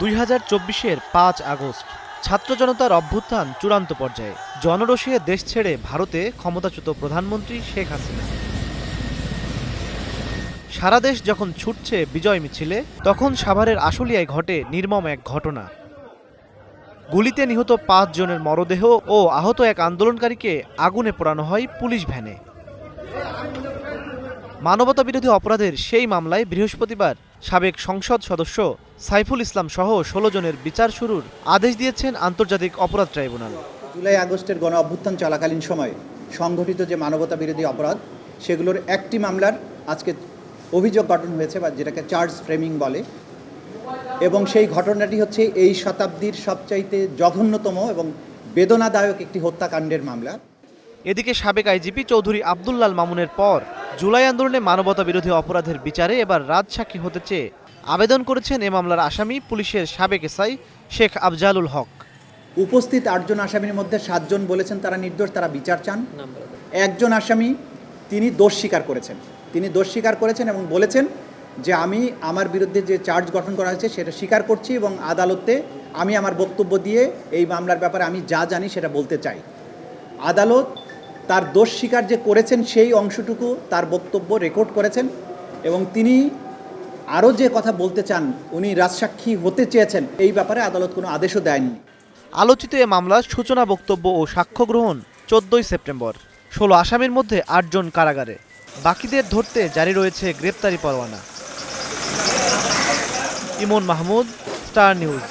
দুই হাজার চব্বিশের পাঁচ আগস্ট, ছাত্র জনতার অভ্যুত্থান চূড়ান্ত পর্যায়ে। জনরোষে দেশ ছেড়ে ভারতে ক্ষমতাচ্যুত প্রধানমন্ত্রী শেখ হাসিনা। সারা দেশ যখন ছুটছে বিজয় মিছিলে, তখন সাভারের আশুলিয়ায় ঘটে নির্মম এক ঘটনা। গুলিতে নিহত পাঁচ জনের মরদেহ ও আহত এক আন্দোলনকারীকে আগুনে পোড়ানো হয় পুলিশ ভ্যানে। মানবতা বিরোধী অপরাধের সেই মামলায় বৃহস্পতিবার সাবেক সংসদ সদস্য সাইফুল ইসলাম সহ ষোলো জনের বিচার শুরুর আদেশ দিয়েছেন আন্তর্জাতিক অপরাধ ট্রাইব্যুনাল। জুলাই আগস্টের গণ অভ্যুত্থান চলাকালীন সময়ে সংঘটিত যে মানবতা বিরোধী অপরাধ সেগুলোর একটি মামলার আজকে অভিযোগ গঠন হয়েছে বা যেটাকে চার্জ ফ্রেমিং বলে। এবং সেই ঘটনাটি হচ্ছে এই শতাব্দীর সবচাইতে জঘন্যতম এবং বেদনাদায়ক একটি হত্যাকাণ্ডের মামলা। এদিকে সাবেক আইজিপি চৌধুরী আবদুল্লাল মামুনের পর জুলাই আন্দোলনে মানবতা বিরোধী অপরাধের বিচারে এবার রাজসাক্ষী হতে চেয়ে আবেদন করেছেন এ মামলার আসামি পুলিশের সাবেক এসআই শেখ আফজালুল হক। উপস্থিত আটজন আসামির মধ্যে সাতজন বলেছেন তারা নির্দোষ, তারা বিচার চান। একজন আসামি, তিনি দোষ স্বীকার করেছেন। তিনি দোষ স্বীকার করেছেন এবং বলেছেন যে আমি আমার বিরুদ্ধে যে চার্জ গঠন করা হয়েছে সেটা স্বীকার করছি এবং আদালতে আমি আমার বক্তব্য দিয়ে এই মামলার ব্যাপারে আমি যা জানি সেটা বলতে চাই। আদালত তার দোষ স্বীকার যে করেছেন সেই অংশটুকু তার বক্তব্য রেকর্ড করেছেন এবং তিনি আরও যে কথা বলতে চান, উনি রাজসাক্ষী হতে চেয়েছেন, এই ব্যাপারে আদালত কোনো আদেশও দেয়নি। আলোচিত এ মামলার সূচনা বক্তব্য ও সাক্ষ্য গ্রহণ চোদ্দই সেপ্টেম্বর, ষোলো আসামির মধ্যে আটজন কারাগারে, বাকিদের ধরতে জারি রয়েছে গ্রেপ্তারি পরোয়ানা। Emon Mahmud, star news.